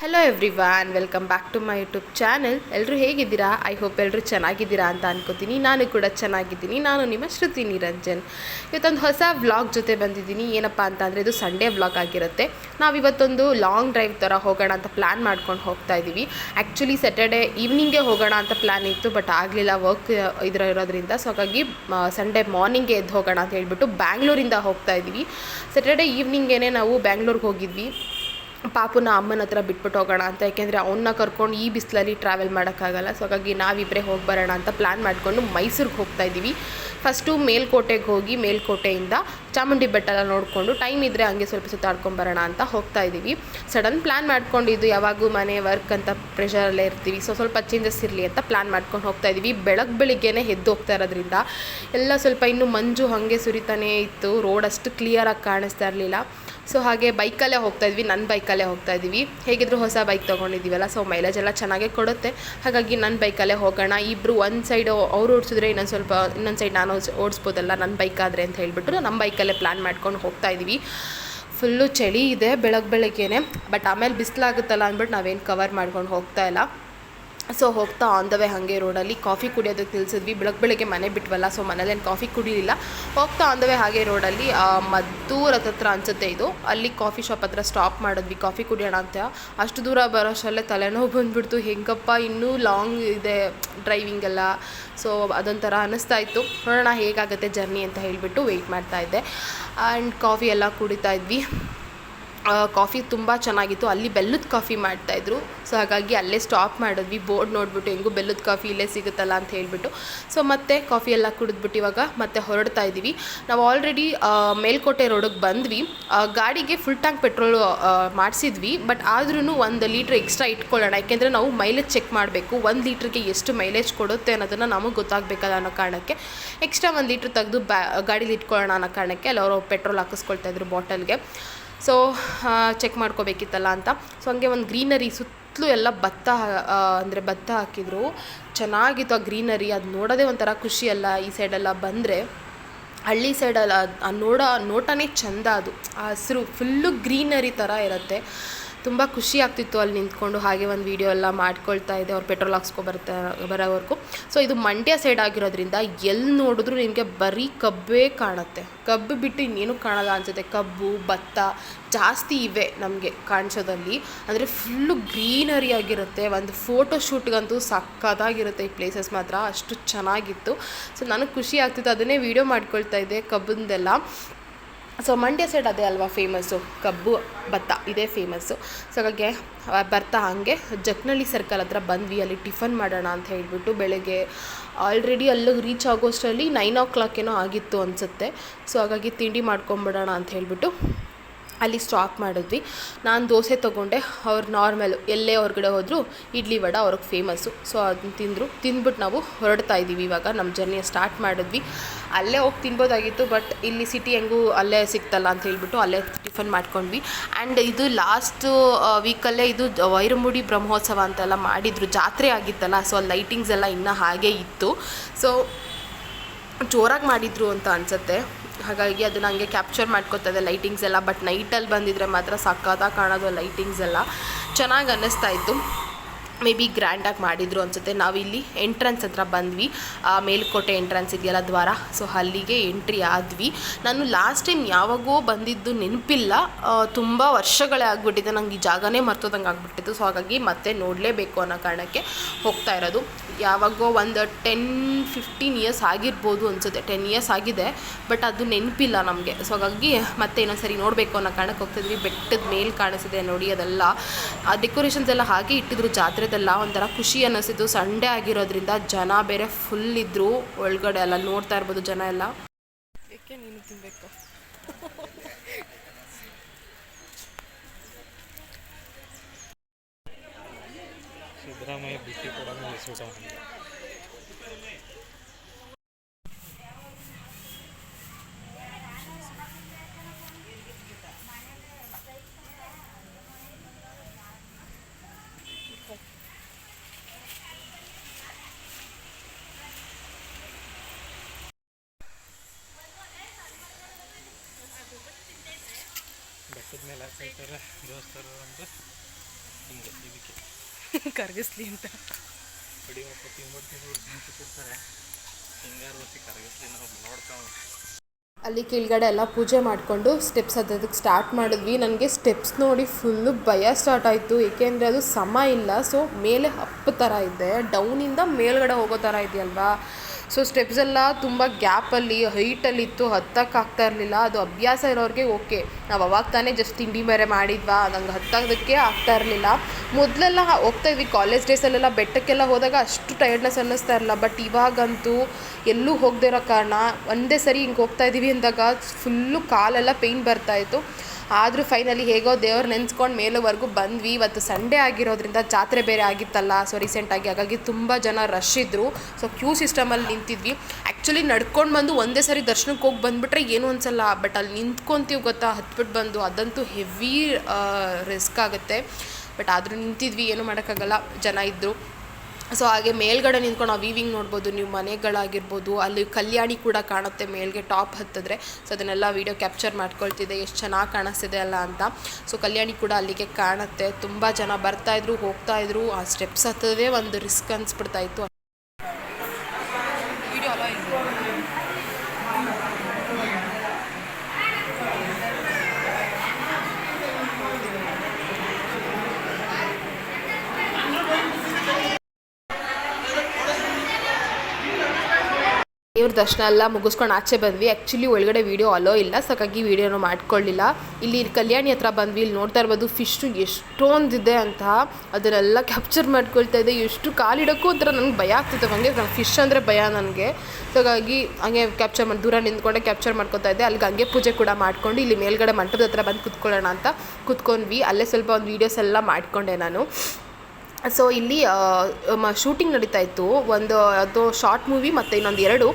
Hello every welcome back to my YouTube channel ಎಲ್ಲರೂ ಹೇಗಿದ್ದೀರಾ? I hope ಎಲ್ಲರೂ ಚೆನ್ನಾಗಿದ್ದೀರಾ ಅಂತ ಅನ್ಕೋತೀನಿ. ನಾನು ಕೂಡ ಚೆನ್ನಾಗಿದ್ದೀನಿ. ನಾನು ನಿಮ್ಮ ಶ್ರುತಿ ನಿರಂಜನ್. ಇವತ್ತೊಂದು ಹೊಸ ವ್ಲಾಗ್ ಜೊತೆ ಬಂದಿದ್ದೀನಿ. ಏನಪ್ಪ ಅಂತ ಅಂದರೆ ಇದು ಸಂಡೇ ವ್ಲಾಗ್ ಆಗಿರುತ್ತೆ. ನಾವು ಇವತ್ತೊಂದು ಲಾಂಗ್ ಡ್ರೈವ್ ಥರ ಹೋಗೋಣ ಅಂತ ಪ್ಲ್ಯಾನ್ ಮಾಡ್ಕೊಂಡು ಹೋಗ್ತಾ ಇದ್ದೀವಿ. ಆ್ಯಕ್ಚುಲಿ ಸ್ಯಾಟರ್ಡೆ ಈವ್ನಿಂಗೇ ಹೋಗೋಣ ಅಂತ ಪ್ಲ್ಯಾನ್ ಇತ್ತು ಬಟ್ ಆಗಲಿಲ್ಲ ವರ್ಕ್ ಇದರ ಇರೋದ್ರಿಂದ. ಸೊ ಹಾಗಾಗಿ ಸಂಡೇ ಮಾರ್ನಿಂಗೇ ಎದ್ದು ಹೋಗೋಣ ಅಂತ ಹೇಳಿಬಿಟ್ಟು ಬ್ಯಾಂಗ್ಳೂರಿಂದ ಹೋಗ್ತಾ ಇದ್ದೀವಿ. ಸ್ಯಾಟರ್ಡೆ ಈವ್ನಿಂಗೇ ನಾವು ಬ್ಯಾಂಗ್ಳೂರಿಗೆ ಹೋಗಿದ್ವಿ. ಪಾಪುನ ಅಮ್ಮನ ಹತ್ರ ಬಿಟ್ಬಿಟ್ಟು ಹೋಗೋಣ ಅಂತ, ಯಾಕೆಂದರೆ ಅವನ್ನ ಕರ್ಕೊಂಡು ಈ ಬಿಸಿಲಲ್ಲಿ ಟ್ರಾವೆಲ್ ಮಾಡೋಕ್ಕಾಗಲ್ಲ. ಸೊ ಹಾಗಾಗಿ ನಾವಿಬ್ಬರೇ ಹೋಗಿ ಬರೋಣ ಅಂತ ಪ್ಲ್ಯಾನ್ ಮಾಡಿಕೊಂಡು ಮೈಸೂರಿಗೆ ಹೋಗ್ತಾ ಇದ್ದೀವಿ. ಫಸ್ಟು ಮೇಲ್ಕೋಟೆಗೆ ಹೋಗಿ ಮೇಲ್ಕೋಟೆಯಿಂದ ಚಾಮುಂಡಿ ಬೆಟ್ಟ ಎಲ್ಲ ನೋಡಿಕೊಂಡು ಟೈಮ್ ಇದ್ದರೆ ಹಂಗೆ ಸ್ವಲ್ಪ ಸುತ್ತಾಡ್ಕೊಂಬರೋಣ ಅಂತ ಹೋಗ್ತಾ ಇದ್ದೀವಿ. ಸಡನ್ ಪ್ಲ್ಯಾನ್ ಮಾಡ್ಕೊಂಡಿದ್ದು ಯಾವಾಗೂ ಮನೆ ವರ್ಕ್ ಅಂತ ಪ್ರೆಷರಲ್ಲೇ ಇರ್ತೀವಿ. ಸೊ ಸ್ವಲ್ಪ ಚೇಂಜಸ್ ಇರಲಿ ಅಂತ ಪ್ಲ್ಯಾನ್ ಮಾಡ್ಕೊಂಡು ಹೋಗ್ತಾ ಇದ್ದೀವಿ. ಬೆಳಗ್ಗೆ ಬೆಳಿಗ್ಗೆನೇ ಎದ್ದು ಹೋಗ್ತಾ ಇರೋದ್ರಿಂದ ಎಲ್ಲ ಸ್ವಲ್ಪ ಇನ್ನೂ ಮಂಜು ಹಾಗೆ ಸುರಿತಾನೇ ಇತ್ತು. ರೋಡ್ ಅಷ್ಟು ಕ್ಲಿಯರಾಗಿ ಕಾಣಿಸ್ತಾ ಇರಲಿಲ್ಲ. ಸೊ ಹಾಗೆ ಬೈಕಲ್ಲೇ ಹೋಗ್ತಾ ಇದ್ವಿ ನನ್ನ ಬೈಕಲ್ಲೇ ಹೋಗ್ತಾ ಇದ್ದೀವಿ ಹೇಗಿದ್ರು ಹೊಸ ಬೈಕ್ ತೊಗೊಂಡಿದ್ದೀವಲ್ಲ ಸೊ ಮೈಲೇಜ್ ಎಲ್ಲ ಚೆನ್ನಾಗೇ ಕೊಡುತ್ತೆ. ಹಾಗಾಗಿ ನನ್ನ ಬೈಕಲ್ಲೇ ಹೋಗೋಣ. ಇಬ್ಬರು ಒಂದು ಸೈಡು ಅವ್ರು ಓಡಿಸಿದ್ರೆ ಇನ್ನೊಂದು ಸ್ವಲ್ಪ, ಇನ್ನೊಂದು ಸೈಡ್ ನಾನು ಓಡ್ಸ್- ಓಡಿಸ್ಬೋದಲ್ಲ ನನ್ನ ಬೈಕ್ ಆದರೆ ಅಂತ ಹೇಳಿಬಿಟ್ಟು ನಮ್ಮ ಬೈಕಲ್ಲೇ ಪ್ಲ್ಯಾನ್ ಮಾಡ್ಕೊಂಡು ಹೋಗ್ತಾ ಇದ್ದೀವಿ. ಫುಲ್ಲು ಚಳಿ ಇದೆ ಬೆಳಗ್ಗೆ ಬೆಳಗ್ಗೆನೆ ಬಟ್ ಆಮೇಲೆ ಬಿಸಿಲಾಗುತ್ತಲ್ಲ ಅಂದ್ಬಿಟ್ಟು ನಾವೇನು ಕವರ್ ಮಾಡ್ಕೊಂಡು ಹೋಗ್ತಾ ಇಲ್ಲ. ಸೊ ಹೋಗ್ತಾ ಆನ್ ದ ವೇ ಹಾಗೆ ರೋಡಲ್ಲಿ ಕಾಫಿ ಕುಡಿಯೋದಕ್ಕೆ ನಿಲ್ಸಿದ್ವಿ. ಬೆಳಗ್ಗೆ ಬೆಳಗ್ಗೆ ಮನೆ ಬಿಟ್ವಲ್ಲ ಸೊ ಮನೇಲೇನು ಕಾಫಿ ಕುಡಿಲಿಲ್ಲ. ಹೋಗ್ತಾ ಆನ್ ದ ವೇ ಹಾಗೆ ರೋಡಲ್ಲಿ ಆ, ಹತ್ರ ಅನಿಸುತ್ತೆ ಇದು. ಅಲ್ಲಿ ಕಾಫಿ ಶಾಪ್ ಹತ್ರ ಸ್ಟಾಪ್ ಮಾಡಿದ್ವಿ. ಕಾಫಿ ಕುಡಿಯೋಣ ಅಂತ. ಅಷ್ಟು ದೂರ ಬರೋಷ್ಟರಲ್ಲೇ ತಲೆನೋವು ಬಂದುಬಿಡ್ತು. ಹೆಂಗಪ್ಪ ಇನ್ನೂ ಲಾಂಗ್ ಇದೆ ಡ್ರೈವಿಂಗ್ ಎಲ್ಲ. ಸೊ ಅದೊಂಥರ ಅನ್ನಿಸ್ತಾ ಇತ್ತು. ನೋಡೋಣ ಹೇಗಾಗುತ್ತೆ ಜರ್ನಿ ಅಂತ ಹೇಳಿಬಿಟ್ಟು ವೆಯ್ಟ್ ಮಾಡ್ತಾ ಇದ್ದೆ. ಆ್ಯಂಡ್ ಕಾಫಿ ಎಲ್ಲ ಕುಡಿತಾ ಇದ್ವಿ. ಕಾಫಿ ತುಂಬ ಚೆನ್ನಾಗಿತ್ತು. ಅಲ್ಲಿ ಬೆಲ್ಲದ ಕಾಫಿ ಮಾಡ್ತಾಯಿದ್ರು ಸೊ ಹಾಗಾಗಿ ಅಲ್ಲೇ ಸ್ಟಾಪ್ ಮಾಡಿದ್ವಿ. ಬೋರ್ಡ್ ನೋಡಿಬಿಟ್ಟು ಹೆಂಗೂ ಬೆಲ್ಲದ ಕಾಫಿ ಇಲ್ಲೇ ಸಿಗುತ್ತಲ್ಲ ಅಂತ ಹೇಳಿಬಿಟ್ಟು. ಸೊ ಮತ್ತೆ ಕಾಫಿ ಎಲ್ಲ ಕುಡಿದ್ಬಿಟ್ಟು ಇವಾಗ ಮತ್ತೆ ಹೊರಡ್ತಾ ಇದ್ದೀವಿ. ನಾವು ಆಲ್ರೆಡಿ ಮೇಲ್ಕೋಟೆ ರೋಡಿಗೆ ಬಂದ್ವಿ. ಗಾಡಿಗೆ ಫುಲ್ ಟ್ಯಾಂಕ್ ಪೆಟ್ರೋಲ್ ಮಾಡಿಸಿದ್ವಿ. ಬಟ್ ಆದ್ರೂ ಒಂದು ಲೀಟ್ರ್ ಎಕ್ಸ್ಟ್ರಾ ಇಟ್ಕೊಳ್ಳೋಣ. ಯಾಕೆಂದರೆ ನಾವು ಮೈಲೇಜ್ ಚೆಕ್ ಮಾಡಬೇಕು. ಒಂದು ಲೀಟ್ರಿಗೆ ಎಷ್ಟು ಮೈಲೇಜ್ ಕೊಡುತ್ತೆ ಅನ್ನೋದನ್ನು ನಮಗೆ ಗೊತ್ತಾಗಬೇಕಲ್ಲ ಅನ್ನೋ ಕಾರಣಕ್ಕೆ. ಎಕ್ಸ್ಟ್ರಾ ಒಂದು ಲೀಟ್ರ್ ತೆಗೆದು ಬ್ಯಾ ಗಾಡೀಲಿ ಇಟ್ಕೊಳ್ಳೋಣ ಅನ್ನೋ ಕಾರಣಕ್ಕೆ ಅಲ್ಲಿ ಅವರು ಪೆಟ್ರೋಲ್ ಹಾಕಿಸ್ಕೊಳ್ತಾ ಇದ್ರು ಬಾಟಲ್ಗೆ ಸೊ ಚೆಕ್ ಮಾಡ್ಕೋಬೇಕಿತ್ತಲ್ಲ ಅಂತ. ಸೊ ಹಂಗೆ ಒಂದು ಗ್ರೀನರಿ ಸುತ್ತಲೂ ಎಲ್ಲ ಭತ್ತ ಅಂದರೆ ಭತ್ತ ಹಾಕಿದ್ರು. ಚೆನ್ನಾಗಿತ್ತು ಆ ಗ್ರೀನರಿ ಅದು ನೋಡೋದೇ ಒಂಥರ ಖುಷಿ ಅಲ್ಲ ಈ ಸೈಡೆಲ್ಲ ಬಂದರೆ. ಹಳ್ಳಿ ಸೈಡಲ್ಲ ಅದು ನೋಡೋ ನೋಟನೇ ಚಂದ ಅದು. ಆ ಹಸಿರು ಫುಲ್ಲು ಗ್ರೀನರಿ ಥರ ಇರುತ್ತೆ. ತುಂಬ ಖುಷಿ ಆಗ್ತಿತ್ತು ಅಲ್ಲಿ ನಿಂತ್ಕೊಂಡು ಹಾಗೆ ಒಂದು ವೀಡಿಯೋ ಎಲ್ಲ ಮಾಡ್ಕೊಳ್ತಾ ಇದೆ, ಅವ್ರು ಪೆಟ್ರೋಲ್ ಹಾಕ್ಸ್ಕೊ ಬರ್ತಾ, ಬರೋವರೆಗೂ. ಸೊ ಇದು ಮಂಡ್ಯ ಸೈಡ್ ಆಗಿರೋದ್ರಿಂದ ಎಲ್ಲಿ ನೋಡಿದ್ರು ನಿಮಗೆ ಬರೀ ಕಬ್ಬೇ ಕಾಣುತ್ತೆ. ಕಬ್ಬು ಬಿಟ್ಟು ಇನ್ನೇನು ಕಾಣಲ್ಲ ಅನ್ಸುತ್ತೆ. ಕಬ್ಬು, ಭತ್ತ ಜಾಸ್ತಿ ಇವೆ ನಮಗೆ ಕಾಣಿಸೋದಲ್ಲಿ. ಅಂದರೆ ಫುಲ್ಲು ಗ್ರೀನರಿ ಆಗಿರುತ್ತೆ. ಒಂದು ಫೋಟೋ ಶೂಟ್ಗಂತೂ ಸಕ್ಕತ್ತಾಗಿರುತ್ತೆ ಈ ಪ್ಲೇಸಸ್ ಮಾತ್ರ. ಅಷ್ಟು ಚೆನ್ನಾಗಿತ್ತು. ಸೊ ನನಗೆ ಖುಷಿ ಆಗ್ತಿತ್ತು. ಅದನ್ನೇ ವೀಡಿಯೋ ಮಾಡ್ಕೊಳ್ತಾ ಇದ್ದೆ ಕಬ್ಬಂದೆಲ್ಲ. ಸೊ ಮಂಡ್ಯ ಸೈಡ್ ಅದೇ ಅಲ್ವಾ ಫೇಮಸ್ಸು ಕಬ್ಬು, ಭತ್ತ, ಇದೇ ಫೇಮಸ್ಸು ಸೊ ಹಾಗಾಗಿ ಬರ್ತಾ ಹಾಗೆ ಜಕ್ನಳ್ಳಿ ಸರ್ಕಲ್ ಹತ್ರ ಬಂದ್ವಿ. ಅಲ್ಲಿ ಟಿಫನ್ ಮಾಡೋಣ ಅಂತ ಹೇಳಿಬಿಟ್ಟು ಬೆಳಗ್ಗೆ ಆಲ್ರೆಡಿ ಅಲ್ಲಿಗೆ ರೀಚ್ ಆಗೋಷ್ಟರಲ್ಲಿ ನೈನ್ ಓ ಕ್ಲಾಕ್ ಏನೋ ಆಗಿತ್ತು ಅನಿಸುತ್ತೆ. ಸೊ ಹಾಗಾಗಿ ತಿಂಡಿ ಮಾಡ್ಕೊಂಬಿಡೋಣ ಅಂತ ಹೇಳ್ಬಿಟ್ಟು ಅಲ್ಲಿ ಸ್ಟಾಪ್ ಮಾಡಿದ್ವಿ. ನಾನು ದೋಸೆ ತೊಗೊಂಡೆ. ಅವ್ರು ನಾರ್ಮಲ್ ಎಲ್ಲೇ ಹೊರಗಡೆ ಹೋದರೂ ಇಡ್ಲಿ ವಡ ಅವ್ರಿಗೆ ಫೇಮಸ್ಸು ಸೊ ಅದನ್ನ ತಿಂದರು. ತಿಂದ್ಬಿಟ್ಟು ನಾವು ಹೊರಡ್ತಾ ಇದ್ದೀವಿ ಇವಾಗ. ನಮ್ಮ ಜರ್ನಿ ಸ್ಟಾರ್ಟ್ ಮಾಡಿದ್ವಿ. ಅಲ್ಲೇ ಹೋಗಿ ತಿನ್ಬೋದಾಗಿತ್ತು ಬಟ್ ಇಲ್ಲಿ ಸಿಟಿ ಹೆಂಗೂ ಅಲ್ಲೇ ಸಿಗ್ತಲ್ಲ ಅಂತ ಹೇಳ್ಬಿಟ್ಟು ಅಲ್ಲೇ ಟಿಫನ್ ಮಾಡ್ಕೊಂಡ್ವಿ. ಆ್ಯಂಡ್ ಇದು ಲಾಸ್ಟ್ ವೀಕಲ್ಲೇ ಇದು ವೈರಮುಡಿ ಬ್ರಹ್ಮೋತ್ಸವ ಅಂತೆಲ್ಲ ಮಾಡಿದರು. ಜಾತ್ರೆ ಆಗಿತ್ತಲ್ಲ ಸೊ ಲೈಟಿಂಗ್ಸ್ ಎಲ್ಲ ಇನ್ನೂ ಹಾಗೆ ಇತ್ತು. ಸೊ ಜೋರಾಗಿ ಮಾಡಿದ್ರು ಅಂತ ಅನಿಸುತ್ತೆ. ಹಾಗಾಗಿ ಅದನ್ನ ಹಂಗೆ ಕ್ಯಾಪ್ಚರ್ ಮಾಡ್ಕೋತದೆ ಲೈಟಿಂಗ್ಸ್ ಎಲ್ಲ ಬಟ್ ನೈಟಲ್ಲಿ ಬಂದಿದ್ರೆ ಮಾತ್ರ ಸಕ್ಕತ್ತಾಗಿ ಕಾಣೋದು ಲೈಟಿಂಗ್ಸ್ ಎಲ್ಲ. ಚೆನ್ನಾಗಿ ಅನ್ನಿಸ್ತಾ ಇತ್ತು. ಮೇ ಬಿ ಗ್ರ್ಯಾಂಡಾಗಿ ಮಾಡಿದ್ರು ಅನಿಸುತ್ತೆ. ನಾವಿಲ್ಲಿ ಎಂಟ್ರೆನ್ಸ್ ಹತ್ರ ಬಂದ್ವಿ. ಮೇಲ್ಕೋಟೆ ಎಂಟ್ರೆನ್ಸ್ ಇದೆಯಲ್ಲ ದ್ವಾರ. ಸೊ ಅಲ್ಲಿಗೆ ಎಂಟ್ರಿ ಆದ್ವಿ. ನಾನು ಲಾಸ್ಟ್ ಟೈಮ್ ಯಾವಾಗೋ ಬಂದಿದ್ದು ನೆನಪಿಲ್ಲ. ತುಂಬ ವರ್ಷಗಳೇ ಆಗಿಬಿಟ್ಟಿದೆ. ನಂಗೆ ಈ ಜಾಗನೇ ಮರ್ತೋದಂಗೆ ಆಗಿಬಿಟ್ಟಿತ್ತು. ಸೊ ಹಾಗಾಗಿ ಮತ್ತೆ ನೋಡಲೇಬೇಕು ಅನ್ನೋ ಕಾರಣಕ್ಕೆ ಹೋಗ್ತಾ ಇರೋದು. ಯಾವಾಗೋ ಒಂದು ಟೆನ್ ಫಿಫ್ಟೀನ್ ಇಯರ್ಸ್ ಆಗಿರ್ಬೋದು ಅನಿಸುತ್ತೆ. ಟೆನ್ ಇಯರ್ಸ್ ಆಗಿದೆ. ಬಟ್ ಅದು ನೆನಪಿಲ್ಲ ನಮಗೆ. ಸೊ ಹಾಗಾಗಿ ಮತ್ತೆ ಇನ್ನೊಂದ್ಸರಿ ನೋಡಬೇಕು ಅನ್ನೋ ಕಾರಣಕ್ಕೆ ಹೋಗ್ತಿದ್ವಿ ಬೆಟ್ಟದ ಮೇಲೆ ಕಾಣಿಸಿದೆ ನೋಡಿ ಅದೆಲ್ಲ. ಆ ಡೆಕೋರೇಷನ್ಸ್ ಎಲ್ಲ ಹಾಗೆ ಇಟ್ಟಿದ್ರು. ಜಾತ್ರೆದೆಲ್ಲ ಒಂಥರ ಖುಷಿ ಅನ್ನಿಸಿದ್ದು. ಸಂಡೇ ಆಗಿರೋದ್ರಿಂದ ಜನ ಬೇರೆ ಫುಲ್ ಇದ್ರು ಒಳಗಡೆ ಎಲ್ಲ ನೋಡ್ತಾ ಇರ್ಬೋದು ಜನ ಎಲ್ಲ. ಏಕೆ ನೀನು ತಿನ್ಬೇಕು? ಸಿದ್ದರಾಮಯ್ಯ ಬಿಟ್ಟಿ ಕೊಡೋದು ಹಾಕೈತಾರೆ ದೋಸ್ತರು ಅಂತ ಹಿಂಗೆ ಕರಗಿಸ್ಲಿ ಅಂತ. ಕಡಿಮಪ್ಪ ತಿಂಗಳು ತಿಂಗಳು ಕೂತಿರ್ತಾರೆ ಹಿಂಗಾರು ಹೊತ್ತಿ ಕರಗಿಸ್ಲಿ ನಾವು ನೋಡ್ತಾವೆ ಅಲ್ಲಿ ಕೆಳಗಡೆ ಎಲ್ಲ ಪೂಜೆ ಮಾಡಿಕೊಂಡು ಸ್ಟೆಪ್ಸ್ ಹತ್ತೋದಕ್ಕೆ ಸ್ಟಾರ್ಟ್ ಮಾಡಿದ್ವಿ. ನನಗೆ ಸ್ಟೆಪ್ಸ್ ನೋಡಿ ಫುಲ್ಲು ಭಯ ಸ್ಟಾರ್ಟ್ ಆಯಿತು. ಏಕೆಂದರೆ ಅದು ಸಮ ಇಲ್ಲ. ಸೊ ಮೇಲೆ ಅಪ್ ಥರ ಇದೆ. ಡೌನಿಂದ ಮೇಲ್ಗಡೆ ಹೋಗೋ ಥರ ಇದೆಯಲ್ವಾ? ಸೊ ಸ್ಟೆಪ್ಸ್ ಎಲ್ಲ ತುಂಬ ಗ್ಯಾಪಲ್ಲಿ ಹೈಟಲ್ಲಿ ಇತ್ತು ಹತ್ತಕ್ಕೆ ಆಗ್ತಾ ಇರಲಿಲ್ಲ. ಅದು ಅಭ್ಯಾಸ ಇರೋರಿಗೆ ಓಕೆ ನಾವು ಅವಾಗ ತಾನೇ ಜಸ್ಟ್ ತಿಂಡಿ ಬೇರೆ ಮಾಡಿದ್ವಾ, ನಂಗೆ ಹತ್ತೋದಕ್ಕೆ ಆಗ್ತಾ ಇರಲಿಲ್ಲ. ಮೊದಲೆಲ್ಲ ಹೋಗ್ತಾ ಇದ್ವಿ ಕಾಲೇಜ್ ಡೇಸಲ್ಲೆಲ್ಲ ಬೆಟ್ಟಕ್ಕೆಲ್ಲ ಹೋದಾಗ ಅಷ್ಟು ಟೈರ್ಡ್ನೆಸ್ ಅನ್ನಿಸ್ತಾ ಇರಲಿಲ್ಲ. ಬಟ್ ಇವಾಗಂತೂ ಎಲ್ಲೂ ಹೋಗದೇ ಇರೋ ಕಾರಣ, ಒಂದೇ ಸರಿ ಹಿಂಗೆ ಹೋಗ್ತಾ ಇದ್ದೀವಿ ಅಂದಾಗ ಫುಲ್ಲು ಕಾಲೆಲ್ಲ ಪೇಯ್ನ್ ಬರ್ತಾಯಿತ್ತು ಆದರೂ ಫೈನಲಿ ಹೇಗೋ ದೇವ್ರು ನೆನೆಸ್ಕೊಂಡು ಮೇಲುವರೆಗೂ ಬಂದ್ವಿ. ಇವತ್ತು ಸಂಡೇ ಆಗಿರೋದ್ರಿಂದ ಜಾತ್ರೆ ಬೇರೆ ಆಗಿತ್ತಲ್ಲ ಸೊ ರೀಸೆಂಟಾಗಿ ಹಾಗಾಗಿ ತುಂಬ ಜನ ರಶ್ ಇದ್ದರು ಸೊ ಕ್ಯೂ ಸಿಸ್ಟಮಲ್ಲಿ ನಿಂತಿದ್ವಿ. ಆ್ಯಕ್ಚುಲಿ ನಡ್ಕೊಂಡು ಬಂದು ಒಂದೇ ಸರಿ ದರ್ಶನಕ್ಕೆ ಹೋಗಿ ಬಂದುಬಿಟ್ರೆ ಏನೂ ಅನ್ಸಲ್ಲ ಬಟ್ ಅಲ್ಲಿ ನಿಂತ್ಕೊತೀವಿ ಗೊತ್ತಾ? ಹತ್ಬಿಟ್ಟು ಬಂದು ಅದಂತೂ ಹೆವಿ ರಿಸ್ಕ್ ಆಗುತ್ತೆ. ಬಟ್ ಆದರೂ ನಿಂತಿದ್ವಿ, ಏನು ಮಾಡೋಕ್ಕಾಗಲ್ಲ, ಜನ ಇದ್ದರು ಸೊ ಹಾಗೆ ಮೇಲ್ಗಡೆ ನಿಂತ್ಕೊಂಡು ನಾವು ವೀವಿಂಗ್ ನೋಡ್ಬೋದು, ನೀವು ಮನೆಗಳಾಗಿರ್ಬೋದು, ಅಲ್ಲಿ ಕಲ್ಯಾಣಿ ಕೂಡ ಕಾಣುತ್ತೆ ಮೇಲ್ಗೆ ಟಾಪ್ ಹತ್ತಿದ್ರೆ. ಸೊ ಅದನ್ನೆಲ್ಲ ವೀಡಿಯೋ ಕ್ಯಾಪ್ಚರ್ ಮಾಡ್ಕೊಳ್ತಿದೆ, ಎಷ್ಟು ಚೆನ್ನಾಗಿ ಕಾಣಿಸ್ತಿದೆ ಅಲ್ಲ ಅಂತ. ಸೊ ಕಲ್ಯಾಣಿ ಕೂಡ ಅಲ್ಲಿಗೆ ಕಾಣುತ್ತೆ. ತುಂಬ ಜನ ಬರ್ತಾಯಿದ್ರು ಹೋಗ್ತಾಯಿದ್ರು ಆ ಸ್ಟೆಪ್ಸ್ ಹತ್ತದೇ ಒಂದು ರಿಸ್ಕ್ ಅನಿಸ್ಬಿಡ್ತಾ ದೇವ್ರ ದರ್ಶನ ಎಲ್ಲ ಮುಗಿಸ್ಕೊಂಡು ಆಚೆ ಬಂದ್ವಿ. ಆ್ಯಕ್ಚುಲಿ ಒಳಗಡೆ ವೀಡಿಯೋ ಅಲೋ ಇಲ್ಲ. ಸಕ್ಕಾಗಿ ವೀಡಿಯೋನ ಮಾಡ್ಕೊಳ್ಳಿಲ್ಲ ಇಲ್ಲಿ ಕಲ್ಯಾಣಿ ಹತ್ರ ಬಂದ್ವಿ. ಇಲ್ಲಿ ನೋಡ್ತಾ ಇರ್ಬೋದು ಫಿಶ್ಶು ಎಷ್ಟೊಂದಿದೆ ಅಂತ. ಅದನ್ನೆಲ್ಲ ಕ್ಯಾಪ್ಚರ್ ಮಾಡ್ಕೊಳ್ತಾ ಇದೆ. ಎಷ್ಟು ಕಾಲಿಡೋಕ್ಕೂ ಒಂಥರ ನನಗೆ ಭಯ ಆಗ್ತಿತ್ತು. ಹಂಗೆ ಫಿಶ್ ಅಂದರೆ ಭಯ ನನಗೆ. ಸೊ ಹಾಗಾಗಿ ಹಂಗೆ ಕ್ಯಾಪ್ಚರ್ ಮಾಡಿ, ದೂರ ನಿಂತ್ಕೊಂಡೆ ಕ್ಯಾಪ್ಚರ್ ಮಾಡ್ಕೊತಾ ಇದ್ದೆ. ಅಲ್ಲಿಗೆ ಹಂಗೆ ಪೂಜೆ ಕೂಡ ಮಾಡ್ಕೊಂಡು ಇಲ್ಲಿ ಮೇಲ್ಗಡೆ ಮಂಟಪದ ಹತ್ರ ಬಂದು ಕುತ್ಕೊಳ್ಳೋಣ ಅಂತ ಕುತ್ಕೊಂಡ್ವಿ. ಅಲ್ಲೇ ಸ್ವಲ್ಪ ಒಂದು ವೀಡಿಯೋಸ್ ಎಲ್ಲ ಮಾಡಿಕೊಂಡೆ ನಾನು. ಸೊ ಇಲ್ಲಿ ಶೂಟಿಂಗ್ ನಡೀತಾ ಇತ್ತು. ಒಂದು, ಅದು ಶಾರ್ಟ್ ಮೂವಿ ಮತ್ತು ಇನ್ನೊಂದು ಎರಡು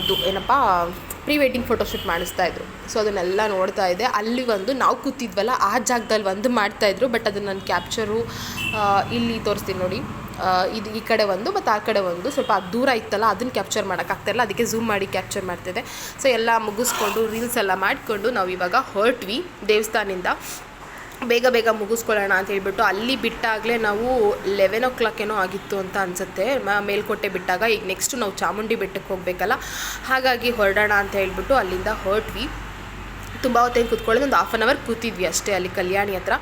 ಇದು ಏನಪ್ಪ ಪ್ರೀ ವೆಡ್ಡಿಂಗ್ ಫೋಟೋಶೂಟ್ ಮಾಡಿಸ್ತಾ ಇದ್ರು. ಸೊ ಅದನ್ನೆಲ್ಲ ನೋಡ್ತಾ ಇದ್ದೆ. ಅಲ್ಲಿ ಒಂದು ನಾವು ಕೂತಿದ್ವಲ್ಲ, ಆ ಜಾಗದಲ್ಲಿ ಒಂದು ಮಾಡ್ತಾಯಿದ್ರು ಬಟ್ ಅದನ್ನು ನಾನು ಕ್ಯಾಪ್ಚರು ಇಲ್ಲಿ ತೋರಿಸ್ತೀನಿ ನೋಡಿ. ಇದು ಈ ಕಡೆ ಒಂದು ಮತ್ತು ಆ ಕಡೆ ಒಂದು ಸ್ವಲ್ಪ ದೂರ ಇತ್ತಲ್ಲ ಅದನ್ನು ಕ್ಯಾಪ್ಚರ್ ಮಾಡೋಕ್ಕಾಗ್ತಾಯಿಲ್ಲ ಅದಕ್ಕೆ ಝೂಮ್ ಮಾಡಿ ಕ್ಯಾಪ್ಚರ್ ಮಾಡ್ತಿದ್ದೆ. ಸೊ ಎಲ್ಲ ಮುಗಿಸ್ಕೊಂಡು ರೀಲ್ಸ್ ಎಲ್ಲ ಮಾಡಿಕೊಂಡು ನಾವು ಇವಾಗ ಹೊರಟ್ವಿ ದೇವಸ್ಥಾನದಿಂದ. ಬೇಗ ಬೇಗ ಮುಗಿಸ್ಕೊಳ್ಳೋಣ ಅಂತ ಹೇಳ್ಬಿಟ್ಟು ಅಲ್ಲಿ ಬಿಟ್ಟಾಗಲೇ ನಾವು ಲೆವೆನ್ ಓ ಕ್ಲಾಕ್ ಏನೋ ಆಗಿತ್ತು ಅಂತ ಅನಿಸುತ್ತೆ. ಮೇಲ್ಕೋಟೆ ಬಿಟ್ಟಾಗ. ಈಗ ನೆಕ್ಸ್ಟ್ ನಾವು ಚಾಮುಂಡಿ ಬೆಟ್ಟಕ್ಕೆ ಹೋಗಬೇಕಲ್ಲ? ಹಾಗಾಗಿ ಹೊರಡೋಣ ಅಂತ ಹೇಳ್ಬಿಟ್ಟು ಅಲ್ಲಿಂದ ಹೊರಟ್ವಿ. ತುಂಬ ಹೊತ್ತೇನು ಕೂತ್ಕೊಳ್ಳೋದು, ಒಂದು ಹಾಫ್ ಆನ್ ಅವರ್ ಕೂತಿದ್ವಿ ಅಷ್ಟೇ ಅಲ್ಲಿ ಕಲ್ಯಾಣಿ ಹತ್ರ.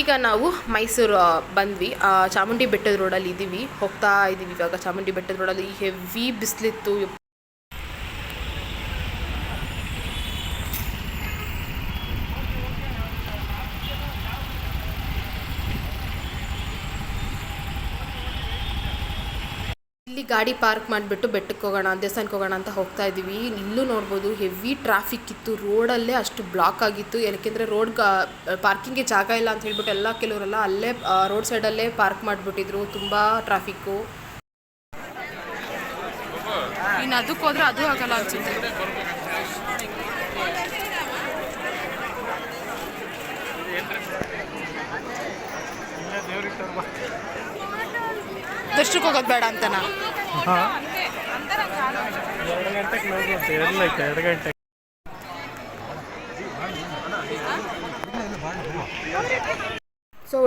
ಈಗ ನಾವು ಮೈಸೂರು ಬಂದ್ವಿ. ಚಾಮುಂಡಿ ಬೆಟ್ಟದ ರೋಡಲ್ಲಿ ಇದ್ದೀವಿ ಹೋಗ್ತಾ ಇದ್ದೀವಿ ಇವಾಗ ಚಾಮುಂಡಿ ಬೆಟ್ಟದ ರೋಡಲ್ಲಿ ಹೆವಿ ಬಿಸಿಲಿತ್ತು. ಇಲ್ಲಿ ಗಾಡಿ ಪಾರ್ಕ್ ಮಾಡಿಬಿಟ್ಟು ಬೆಟ್ಟಕ್ಕೆ ಹೋಗೋಣ ದೇವಸ್ಥಾನಕ್ಕೆ ಹೋಗೋಣ ಅಂತ ಹೋಗ್ತಾ ಇದ್ದೀವಿ ಇಲ್ಲೂ ನೋಡ್ಬೋದು ಹೆವಿ ಟ್ರಾಫಿಕ್ ಇತ್ತು ರೋಡಲ್ಲೇ ಅಷ್ಟು ಬ್ಲಾಕ್ ಆಗಿತ್ತು ಏನಕ್ಕೆಂದರೆ ರೋಡ್ ಪಾರ್ಕಿಂಗ್ಗೆ ಜಾಗ ಇಲ್ಲ ಅಂತ ಹೇಳ್ಬಿಟ್ಟು ಎಲ್ಲ ಕೆಲವರೆಲ್ಲ ಅಲ್ಲೇ ರೋಡ್ ಸೈಡಲ್ಲೇ ಪಾರ್ಕ್ ಮಾಡಿಬಿಟ್ಟಿದ್ರು ತುಂಬ ಟ್ರಾಫಿಕ್ಕು ಇನ್ನು ಅದಕ್ಕೆ ಹೋದ್ರೆ ಅದು ಆಗಲ್ಲ ಅನ್ಸುತ್ತೆ ಇಲ್ಲೇ ದೇವ್ರಿಗೆ ದರ್ಶನಕ್ಕೆ ಹೋಗೋದು ಬೇಡ ಅಂತನಾ ಎರಡು ಗಂಟೆಗೆ ಎರಡು ಗಂಟೆಗೆ.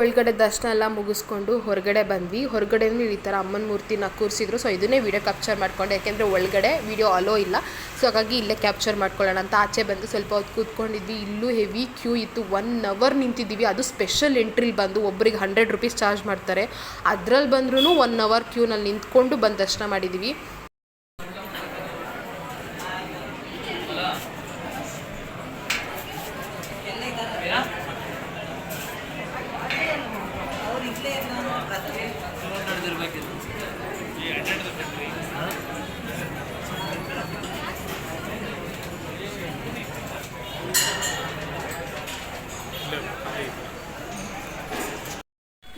ಒಳಗಡೆ ದರ್ಶನ ಎಲ್ಲ ಮುಗಿಸ್ಕೊಂಡು ಹೊರಗಡೆ ಬಂದ್ವಿ. ಹೊರಗಡೆ ಈ ಥರ ಅಮ್ಮನ ಮೂರ್ತಿನ ಕೂರಿಸಿದ್ರು. ಸೊ ಇದನ್ನೇ ವಿಡಿಯೋ ಕ್ಯಾಪ್ಚರ್ ಮಾಡ್ಕೊಂಡು. ಯಾಕೆಂದರೆ ಒಳಗಡೆ ವಿಡಿಯೋ ಅಲೋ ಇಲ್ಲ. ಸೊ ಹಾಗಾಗಿ ಇಲ್ಲೇ ಕ್ಯಾಪ್ಚರ್ ಮಾಡ್ಕೊಳ್ಳೋಣ ಅಂತ ಆಚೆ ಬಂದು ಸ್ವಲ್ಪ ಹೊತ್ತು ಕೂತ್ಕೊಂಡಿದ್ವಿ. ಇಲ್ಲೂ ಹೆವಿ ಕ್ಯೂ ಇತ್ತು. ಒನ್ ಅವರ್ ನಿಂತಿದ್ದೀವಿ. ಅದು ಸ್ಪೆಷಲ್ ಎಂಟ್ರಿಲಿ ಬಂದು ಒಬ್ರಿಗೆ ಹಂಡ್ರೆಡ್ ರುಪೀಸ್ ಚಾರ್ಜ್ ಮಾಡ್ತಾರೆ. ಅದ್ರಲ್ಲಿ ಬಂದ್ರೂ ಒನ್ ಅವರ್ ಕ್ಯೂನಲ್ಲಿ ನಿಂತ್ಕೊಂಡು ಬಂದು ದರ್ಶನ ಮಾಡಿದ್ದೀವಿ.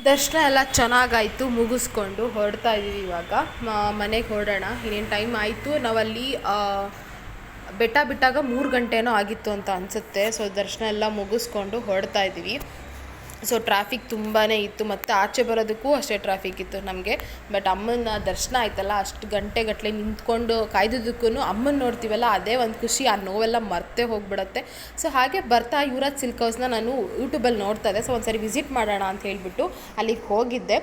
ದರ್ಶನ ಎಲ್ಲ ಚೆನ್ನಾಗಾಯಿತು, ಮುಗಿಸ್ಕೊಂಡು ಹೊರಡ್ತಾ ಇದ್ದೀವಿ ಇವಾಗ. ಮನೆಗೆ ಹೊರಡೋಣ. ಇನ್ನೇನು ಟೈಮ್ ಆಯಿತು. ನಾವಲ್ಲಿ ಬೆಟ್ಟ ಬಿಟ್ಟಾಗ ಮೂರು ಗಂಟೆನೋ ಆಗಿತ್ತು ಅಂತ ಅನಿಸುತ್ತೆ. ಸೊ ದರ್ಶನ ಎಲ್ಲ ಮುಗಿಸ್ಕೊಂಡು ಹೊರಡ್ತಾ ಇದ್ದೀವಿ ಸೊ ಟ್ರಾಫಿಕ್ ತುಂಬಾ ಇತ್ತು ಮತ್ತು ಆಚೆ ಬರೋದಕ್ಕೂ ಅಷ್ಟೇ ಟ್ರಾಫಿಕ್ ಇತ್ತು ನಮಗೆ. ಬಟ್ ಅಮ್ಮನ ದರ್ಶನ ಆಯ್ತಲ್ಲ, ಅಷ್ಟು ಗಂಟೆಗಟ್ಟಲೆ ನಿಂತ್ಕೊಂಡು ಕಾಯ್ದಿದ್ದಕ್ಕೂ ಅಮ್ಮನ ನೋಡ್ತೀವಲ್ಲ, ಅದೇ ಒಂದು ಖುಷಿ, ಆ ನೋವೆಲ್ಲ ಮರ್ತೇ ಹೋಗ್ಬಿಡತ್ತೆ. ಸೊ ಹಾಗೆ ಬರ್ತಾ ಯುವರಾಜ್ ಸಿಲ್ಕ್ ಹೌಸ್ನ ನಾನು ಯೂಟ್ಯೂಬಲ್ಲಿ ನೋಡ್ತಾ ಇದ್ದೆ. ಸೊ ಒಂದ್ಸರಿ ವಿಸಿಟ್ ಮಾಡೋಣ ಅಂತ ಹೇಳಿಬಿಟ್ಟು ಅಲ್ಲಿಗೆ ಹೋಗಿದ್ದೆ.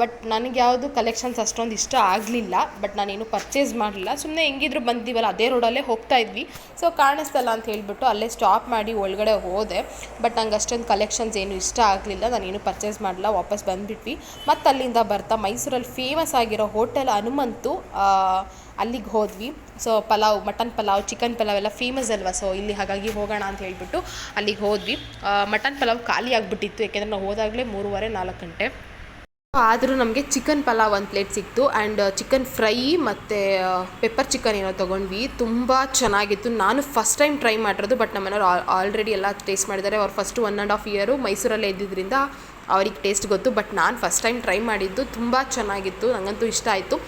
ಬಟ್ ನನಗೆ ಯಾವುದು ಕಲೆಕ್ಷನ್ಸ್ ಅಷ್ಟೊಂದು ಇಷ್ಟ ಆಗಲಿಲ್ಲ ಬಟ್ ನಾನೇನು ಪರ್ಚೇಸ್ ಮಾಡಲಿಲ್ಲ. ಸುಮ್ಮನೆ ಹೆಂಗಿದ್ರು ಬಂದಿವಲ್ಲ, ಅದೇ ರೋಡಲ್ಲೇ ಹೋಗ್ತಾ ಇದ್ವಿ. ಸೊ ಕಾಣಿಸ್ತಲ್ಲ ಅಂತ ಹೇಳಿಬಿಟ್ಟು ಅಲ್ಲೇ ಸ್ಟಾಪ್ ಮಾಡಿ ಒಳಗಡೆ ಹೋದೆ. ಬಟ್ ನಂಗೆ ಅಷ್ಟೊಂದು ಕಲೆಕ್ಷನ್ಸ್ ಏನು ಇಷ್ಟ ಆಗಲಿಲ್ಲ, ನಾನೇನು ಪರ್ಚೇಸ್ ಮಾಡಲಿಲ್ಲ, ವಾಪಸ್ ಬಂದುಬಿಟ್ವಿ. ಮತ್ತು ಅಲ್ಲಿಂದ ಬರ್ತಾ ಮೈಸೂರಲ್ಲಿ ಫೇಮಸ್ ಆಗಿರೋ ಹೋಟೆಲ್ ಹನುಮಂತು ಅಲ್ಲಿಗೆ ಹೋದ್ವಿ. So pulao, mutton pulao chicken pulao ಎಲ್ಲ ಫೇಮಸ್ ಅಲ್ವಾ? ಸೊ ಇಲ್ಲಿ ಹಾಗಾಗಿ ಹೋಗೋಣ ಅಂತ ಹೇಳಿಬಿಟ್ಟು ಅಲ್ಲಿಗೆ ಹೋದ್ವಿ. ಮಟನ್ ಪಲಾವ್ ಖಾಲಿ ಆಗಿಬಿಟ್ಟಿತ್ತು, ಯಾಕೆಂದರೆ ನಾವು ಹೋದಾಗಲೇ ಮೂರುವರೆ ನಾಲ್ಕು ಗಂಟೆ. ಆದರೂ ನಮಗೆ ಚಿಕನ್ ಪಲಾವ್ ಒಂದು ಪ್ಲೇಟ್ ಸಿಕ್ತು ಆ್ಯಂಡ್ ಚಿಕನ್ ಫ್ರೈ ಮತ್ತು ಪೆಪ್ಪರ್ ಚಿಕನ್ ಏನೋ ತೊಗೊಂಡ್ವಿ. ತುಂಬ ಚೆನ್ನಾಗಿತ್ತು. ನಾನು ಫಸ್ಟ್ ಟೈಮ್ ಟ್ರೈ ಮಾಡಿರೋದು ಬಟ್ ನಮ್ಮನೆಯವ್ರು ಆಲ್ರೆಡಿ ಎಲ್ಲ ಟೇಸ್ಟ್ ಮಾಡಿದ್ದಾರೆ. ಅವ್ರು first one and half year ಮೈಸೂರಲ್ಲೇ ಇದ್ದಿದ್ದರಿಂದ ಅವ್ರಿಗೆ ಟೇಸ್ಟ್ ಗೊತ್ತು ಬಟ್ ನಾನು ಫಸ್ಟ್ ಟೈಮ್ ಟ್ರೈ ಮಾಡಿದ್ದು ತುಂಬ ಚೆನ್ನಾಗಿತ್ತು. ನನಗಂತೂ ಇಷ್ಟ ಆಯಿತು.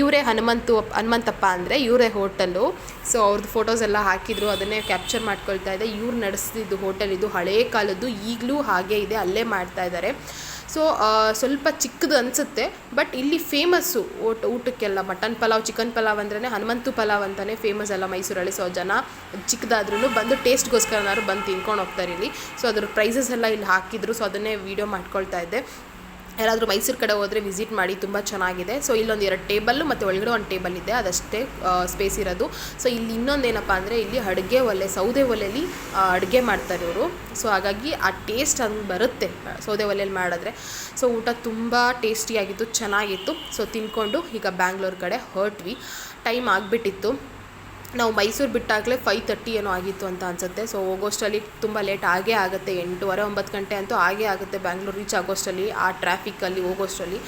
ಇವರೇ ಹನುಮಂತು, ಹನುಮಂತಪ್ಪ ಅಂದರೆ ಇವರೇ ಹೋಟೆಲ್ಲು ಸೊ ಅವ್ರದ್ದು ಫೋಟೋಸ್ ಎಲ್ಲ ಹಾಕಿದ್ರು, ಅದನ್ನೇ ಕ್ಯಾಪ್ಚರ್ ಮಾಡ್ಕೊಳ್ತಾ ಇದ್ದೆ. ಇವ್ರು ನಡೆಸ್ತಿದ್ದು ಹೋಟೆಲ್ ಇದು ಹಳೇ ಕಾಲದ್ದು, ಈಗಲೂ ಹಾಗೇ ಇದೆ, ಅಲ್ಲೇ ಮಾಡ್ತಾ ಇದ್ದಾರೆ. ಸೊ ಸ್ವಲ್ಪ ಚಿಕ್ಕದು ಅನಿಸುತ್ತೆ ಬಟ್ ಇಲ್ಲಿ ಫೇಮಸ್ಸು ಊಟ, ಊಟಕ್ಕೆಲ್ಲ ಮಟನ್ ಪಲಾವ್ ಚಿಕನ್ ಪಲಾವ್ ಅಂದ್ರೇ ಹನುಮಂತು ಪಲಾವ್ ಅಂತಲೇ ಫೇಮಸ್ ಅಲ್ಲ ಮೈಸೂರಲ್ಲಿ. ಸೊ ಜನ ಚಿಕ್ಕದಾದ್ರೂ ಬಂದು ಟೇಸ್ಟ್ಗೋಸ್ಕರನಾದ್ರು ಬಂದು ತಿನ್ಕೊಂಡು ಹೋಗ್ತಾರೆ ಇಲ್ಲಿ. ಸೊ ಅದ್ರ ಪ್ರೈಸಸ್ ಎಲ್ಲ ಇಲ್ಲಿ ಹಾಕಿದ್ರು. ಸೊ ಅದನ್ನೇ ವೀಡಿಯೋ ಮಾಡ್ಕೊಳ್ತಾ ಇದ್ದೆ. ಯಾರಾದರೂ ಮೈಸೂರು ಕಡೆ ಹೋದರೆ ವಿಸಿಟ್ ಮಾಡಿ ತುಂಬ ಚೆನ್ನಾಗಿದೆ. ಸೊ ಇಲ್ಲೊಂದು ಎರಡು ಟೇಬಲ್ಲು ಮತ್ತು ಒಳಗಡೆ ಒಂದು ಟೇಬಲ್ ಇದೆ, ಅದಷ್ಟೇ ಸ್ಪೇಸ್ ಇರೋದು. ಸೊ ಇಲ್ಲಿ ಇನ್ನೊಂದು ಏನಪ್ಪ ಅಂದರೆ ಇಲ್ಲಿ ಅಡುಗೆ ಒಲೆ, ಸೌದೆ ಒಲೆಯಲ್ಲಿ ಅಡುಗೆ ಮಾಡ್ತಾರೆ ಇವರು. ಸೊ ಹಾಗಾಗಿ ಆ ಟೇಸ್ಟ್ ಹಂಗೆ ಬರುತ್ತೆ, ಸೌದೆ ಒಲೆಯಲ್ಲಿ ಮಾಡಿದ್ರೆ. ಸೊ ಊಟ ತುಂಬ ಟೇಸ್ಟಿಯಾಗಿತ್ತು ಚೆನ್ನಾಗಿತ್ತು. ಸೊ ತಿನ್ಕೊಂಡು ಈಗ ಬ್ಯಾಂಗ್ಳೂರ್ ಕಡೆ ಹೊರಟ್ವಿ. ಟೈಮ್ ಆಗಿಬಿಟ್ಟಿತ್ತು. ನಾವು ಮೈಸೂರು ಬಿಟ್ಟಾಗಲೇ ಫೈವ್ ತರ್ಟಿ ಏನೋ ಆಗಿತ್ತು ಅಂತ ಅನಿಸುತ್ತೆ. ಸೊ ಹೋಗೋಷ್ಟರಲ್ಲಿ ತುಂಬ ಲೇಟ್ ಆಗೇ ಆಗುತ್ತೆ. ಎಂಟೂವರೆ, ಒಂಬತ್ತು ಗಂಟೆ ಅಂತೂ ಆಗೇ ಆಗುತ್ತೆ ಬ್ಯಾಂಗ್ಳೂರು ರೀಚ್ ಆಗೋಷ್ಟರಲ್ಲಿ ಆ ಟ್ರಾಫಿಕ್ಕಲ್ಲಿ ಹೋಗೋಷ್ಟರಲ್ಲಿ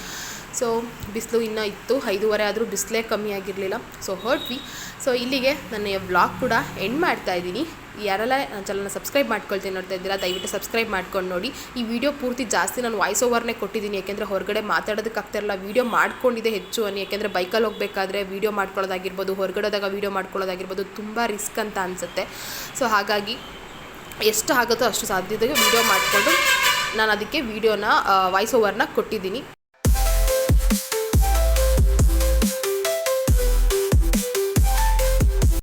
ಸೊ ಬಿಸಿಲು ಇನ್ನೂ ಇತ್ತು. ಐದೂವರೆ ಆದರೂ ಬಿಸಿಲೇ ಕಮ್ಮಿ ಆಗಿರಲಿಲ್ಲ. ಸೊ ಹೊರಟ್ವಿ ಸೊ ಇಲ್ಲಿಗೆ ನನ್ನ ವ್ಲಾಗ್ ಕೂಡ ಎಂಡ್ ಮಾಡ್ತಾ ಇದ್ದೀನಿ. ಯಾರೆಲ್ಲ ಚಾನಲ್ನ ಸಬ್ಸ್ಕ್ರೈಬ್ ಮಾಡ್ಕೊಳ್ತೀನಿ ನೋಡ್ತಾ ಇದ್ದೀರಾ, ದಯವಿಟ್ಟು ಸಬ್ಸ್ಕ್ರೈಬ್ ಮಾಡ್ಕೊಂಡು ನೋಡಿ. ಈ ವಿಡಿಯೋ ಪೂರ್ತಿ ಜಾಸ್ತಿ ನಾನು ವಾಯ್ಸ್ ಓವರ್ನೇ ಕೊಟ್ಟಿದ್ದೀನಿ, ಯಾಕೆಂದರೆ ಹೊರಗಡೆ ಮಾತಾಡೋದಕ್ಕಾಗ್ತಿರಲ್ಲ ವೀಡಿಯೋ ಮಾಡ್ಕೊಂಡಿದೆ ಹೆಚ್ಚು ಅನ್ನಿ, ಯಾಕೆಂದರೆ ಬೈಕಲ್ಲಿ ಹೋಗಬೇಕಾದ್ರೆ ವೀಡಿಯೋ ಮಾಡ್ಕೊಳ್ಳೋದಾಗಿರ್ಬೋದು, ಹೊರಗಡೆದಾಗ ವಿಡಿಯೋ ಮಾಡ್ಕೊಳ್ಳೋದಾಗಿರ್ಬೋದು ತುಂಬ ರಿಸ್ಕ್ ಅಂತ ಅನಿಸುತ್ತೆ. ಸೊ ಹಾಗಾಗಿ ಎಷ್ಟು ಆಗುತ್ತೋ ಅಷ್ಟು ಸಾಧ್ಯತೆಗೆ ವೀಡಿಯೋ ಮಾಡಿಕೊಂಡು ನಾನು ಅದಕ್ಕೆ ವೀಡಿಯೋನ ವಾಯ್ಸ್ ಓವರ್ನ ಕೊಟ್ಟಿದ್ದೀನಿ.